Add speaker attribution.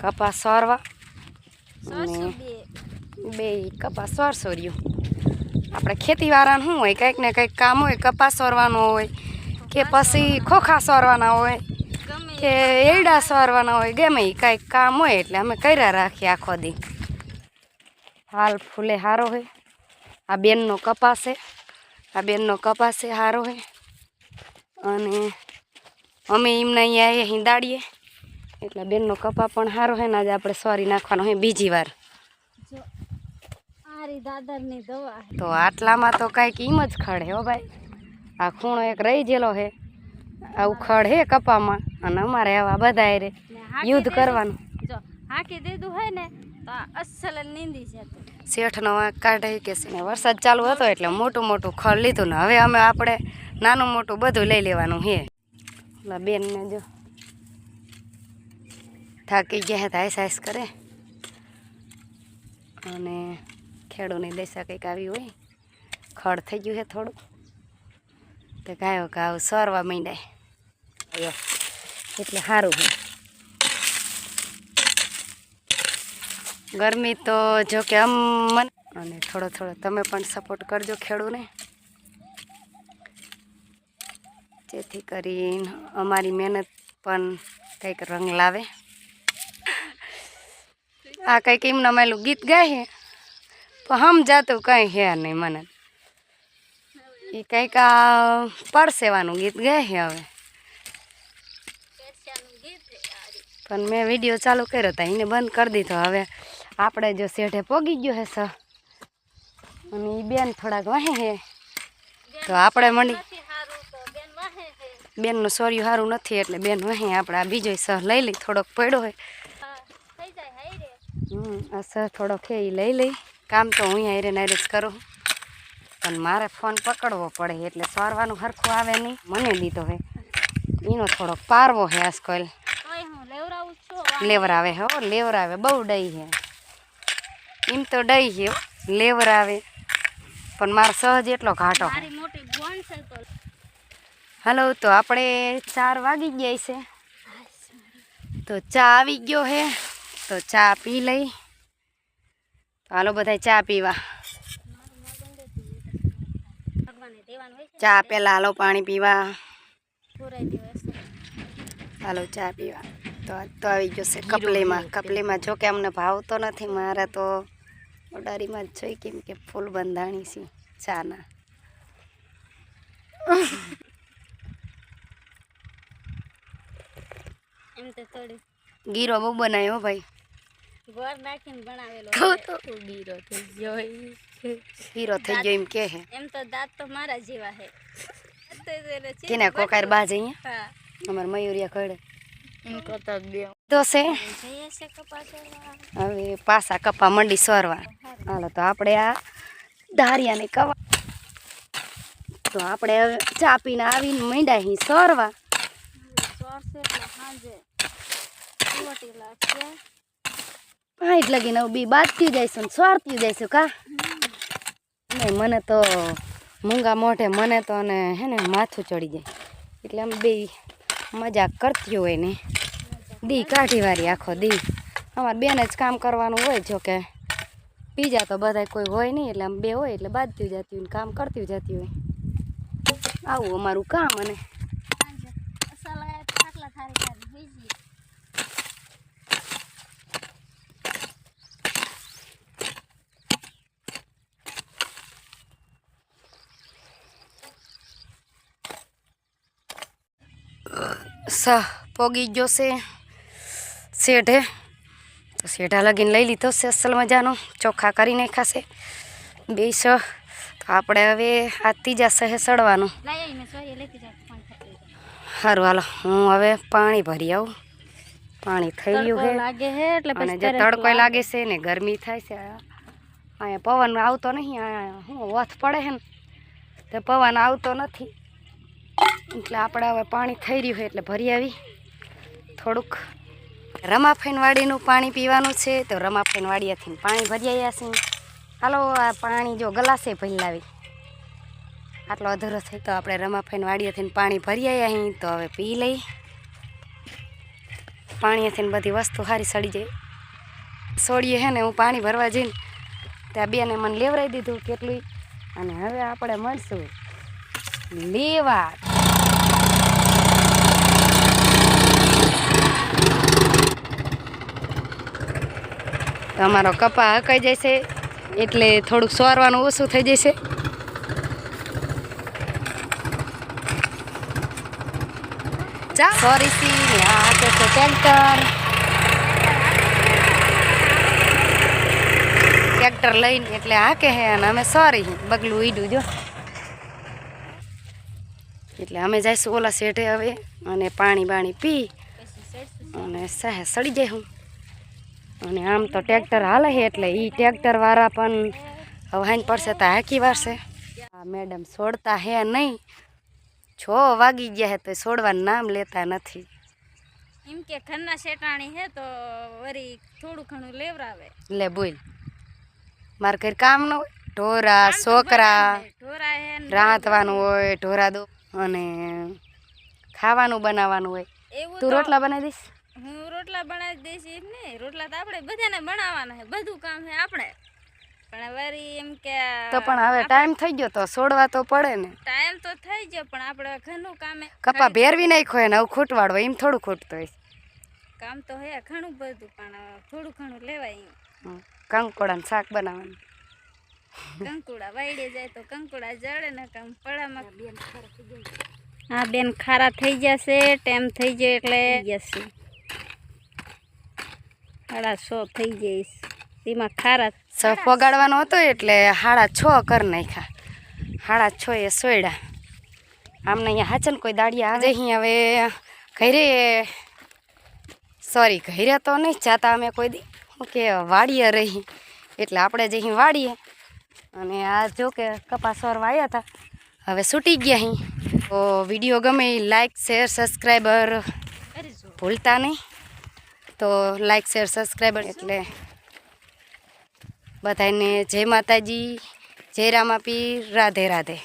Speaker 1: કપાસ
Speaker 2: સોરવા
Speaker 1: બે.
Speaker 2: બે કપાસ સોરસોર્યું આપણે ખેતીવાળાનું શું હોય? કંઈક ને કંઈક કામ હોય કપાસ સોરવાનો હોય કે પછી ખોખા સોરવાના હોય કે એરડા સોરવાના હોય ગમે કંઈક કાંઈક કામ હોય એટલે અમે કર્યા રાખીએ આખો દી. હાલ ફૂલે સારો હોય આ બેનનો કપાસ છે આ બેનનો કપાસ છે સારો હોય અને અમે એમને અહીંયા હિંદાડીએ. એટલે બેનનો કપા પણ સારો હોય ને આજે આપણે સોરી નાખવાનો હોય બીજી વાર.
Speaker 1: હે.
Speaker 2: તો આટલામાં તો કાંઈક એમ જ ખડ હો ભાઈ. આ ખૂણો એક રહી ગયેલો હે. આવું ખડ હે કપામાં અને અમારે આવા બધા રે યુદ્ધ કરવાનું.
Speaker 1: જો હાંકી દીધું હોય ને તો આ અસલ નીંદી
Speaker 2: શેઠનો વાંક કાઢે કે વરસાદ ચાલુ હતો એટલે મોટું મોટું ખડ લીધું ને હવે અમે આપણે નાનું મોટું બધું લઈ લેવાનું હે. ઓલા બેનને જો. થાકી ગયા હે તો આઈસ આઈસ કરે. અને ખેડૂની દશા કંઈક આવી હોય. ખડ થઈ ગયું છે થોડું. તો ગાયો કાવ સરવા માંડ્યા. એટલે સારું હોય ગરમી તો જો કે આમ મને અને થોડો થોડો તમે પણ સપોર્ટ કરજો ખેડૂને. જેથી કરીને અમારી મહેનત પણ કંઈક રંગ લાવે. આ કંઈક એમને મેલું ગીત ગાય છે પણ હમ જાતું કંઈ હે નહીં મને. એ કંઈક આ પરસેવાનું ગીત ગાય છે હવે પણ મેં વીડિયો ચાલુ કર્યો હતો એને બંધ કરી દીધો. હવે આપણે જો શેઠે પોગી ગયો હે સર અને એ બેન થોડાક વહે હે. તો આપણે મંડી
Speaker 1: નથી હારું તો બેન વાહે હે
Speaker 2: બેનનું સોર્યું સારું નથી એટલે બેન અહીં આપણે આ બીજો સહ લઈ લઈ થોડોક પડ્યો હોય. હમ આ સહ થોડોક એ લઈ લઈ. કામ તો હું હારે નારે જ કરું પણ મારે ફોન પકડવો પડે એટલે સારવાનું સરખું આવે નહીં. મને દીધો હે. એનો થોડોક પારવો હે આજકાલ
Speaker 1: લેવરાવું
Speaker 2: હો લેવરાવે. બહુ ડઈ હે. એમ તો ડઈ હો, લેવરાવે. પણ મારો સહજ એટલો ઘાટો
Speaker 1: મોટી
Speaker 2: હલો તો આપણે ચાર વાગી ગયા છે. તો ચા આવી ગયો હે. તો ચા પી લઈ. તો હાલો બધા ચા પીવા. ચા પેલા હાલો પાણી પીવા. હાલો ચા પીવા. તો તો આવી ગયો છે કપલીમાં. કપલીમાં જો કે અમને ભાવતો નથી મારે તો ઓડારીમાં જ જોઈ કેમ કે ફૂલ બંધાણી છે ચાના.
Speaker 1: એમ તો થોડી.
Speaker 2: ગીરો બહુ બનાવ્યો ભાઈ.
Speaker 1: ગોળ નાખીને બનાવેલો
Speaker 2: કહું તો.
Speaker 1: ગીરો થઈ ગયો
Speaker 2: ગીરો થઈ ગયો એમ કે હે.
Speaker 1: એમ તો દાંત તો મારા જેવા હે.
Speaker 2: કેના કોકાર બાજ અહીંયા?
Speaker 1: હા.
Speaker 2: અમાર મયુરિયા
Speaker 1: એમ કરતા બે
Speaker 2: તો છે.
Speaker 1: જઈએ છે કપાસવા
Speaker 2: હવે પાસા કપા મંડી સરવા હાલો તો આપણે આ ધારિયાને કવા તો આપણે હવે ચા પીને આવીને મંડ્યા અહીં સરવા
Speaker 1: ચોરસે એટલે સાંજે રોટી લાગશે.
Speaker 2: પાંચ લગીને બી બાજતી જઈશું સ્વારતી જઈશું કા? નહીં મને તો મૂંગા મોઢે મને તો અને હે ને માથું ચડી જાય. એટલે આમ બે મજાક કરતી હોય ને. દી કાઢી વારી આખો દી. અમારે બેન જ કામ કરવાનું હોય જો કે. બીજા તો બધા કોઈ હોય નહીં એટલે આમ બે હોય એટલે બાંધતી જતી હોય ને કામ કરતી જતી હોય. આવું અમારું કામ અને સહ પોગી ગયો છે શેઢે તો શેઢા લગીને લઈ લીધો છે અસલ મજાનો ચોખ્ખા કરી નાખાશે બે સહ તો આપણે હવે આ ત્રીજા સહે સડવાનું
Speaker 1: સોરી
Speaker 2: હાલો હું હવે પાણી ભરી આવું પાણી થઈ ગયું છે
Speaker 1: લાગે
Speaker 2: અને જે તડકો લાગે છે ને ગરમી થાય છે અહીંયા પવન આવતો નહીં અહીંયા શું વથ પડે છે ને તે પવન આવતો નથી એટલે આપણે હવે પાણી થઈ રહ્યું હોય એટલે ભરી આવી. થોડુંક રમાફેન વાડીનું પાણી પીવાનું છે, તો રમાફેન વાડીયાથી પાણી ભરી આવ્યા છીએ. હાલો, આ પાણી જો ગલાસે ભરી લાવી. આટલો અધૂરો થઈ તો આપણે રમાફેન વાડીયાથી પાણી ભરી આવ્યા અહીં તો હવે પી લઈ. પાણીએથી બધી વસ્તુ સારી સડી જાય. સોડીએ હે ને, હું પાણી ભરવા જઈને ત્યાં બેને મને લેવરાઈ દીધું કેટલું અને હવે આપણે મળશું. લેવા અમારો કપા હકાઈ જશે એટલે થોડુંક સોરવાનું ઓછું થઈ જશે જા સોરી સી ને આ હાથે છે ટ્રેક્ટર ટ્રેક્ટર લઈને એટલે હાકે હે અને અમે સોરી બગલું ઈડું જો. એટલે અમે જઈશું ઓલા શેઠે હવે અને પાણી બાણી પી અને સહે સડી જાય હું. અને આમ તો ટ્રેક્ટર હાલે છે એટલે એ ટ્રેક્ટર વાળા પણ હવે પડશે તો હાકી વારશે. આ મેડમ છોડતા હે નહીં. છ વાગી ગયા હે તો છોડવાનું નામ લેતા નથી.
Speaker 1: એમ કે ઘરના શેટાણી હે તો વરી થોડું ઘણું લેવરાવે.
Speaker 2: લે બોલ. મારે કઈ કામ ન હોય. ઢોરા છોકરા રાંધવાનું હોય ઢોરા દો અને ખાવાનું બનાવવાનું હોય. તું રોટલા બનાવી દઈશ?
Speaker 1: હું રોટલા બનાવી દઈશ એમ ને રોટલા તો આપણે બધાને બનાવવાના છે. બધું કામ છે આપણે. પણ વરી એમ કે
Speaker 2: તો પણ હવે ટાઈમ થઈ ગયો તો છોડવા તો પડે ને.
Speaker 1: ટાઈમ તો થઈ ગયો પણ આપણે ઘરનું કામે
Speaker 2: કપા ભેરવી નાખ્યો ને હવે ખૂટવાડો એમ થોડું ખૂટતો હોય.
Speaker 1: કામ તો હે ઘણું બધું પણ થોડું ઘણું લેવાય.
Speaker 2: કંકોડાનું શાક બનાવવાનું.
Speaker 1: કંકુડા વાઈડે જાય તો કંકુડા જળે ને કામ પડામાં હા બેન ખારા થઈ જશે ટાઈમ થઈ જાય એટલે જશે. સાડા સો થઈ જઈશ. એમાં ખારા
Speaker 2: સફ પગાડવાનો હતો એટલે હાડા છ કર નાખ્યા. હાડા છ એ સોયડા. આમને અહીંયા હાચન કોઈ દાડિયા આવે? અહીં હવે ઘરે સોરી ઘરે તો નહીં જાતા અમે કોઈ દી કે વાડીએ રહી. એટલે આપણે જે અહીં વાડીએ. અને આ જો કે કપાસવાર વાયા હતા હવે છૂટી ગયા અહીં તો વીડિયો ગમે લાઈક શેર સબસ્ક્રાઈબર ભૂલતા નહીં. તો લાઈક શેર સબસ્ક્રાઈબ એટલે બધાને જય માતાજી જય રામાપી રાધે રાધે.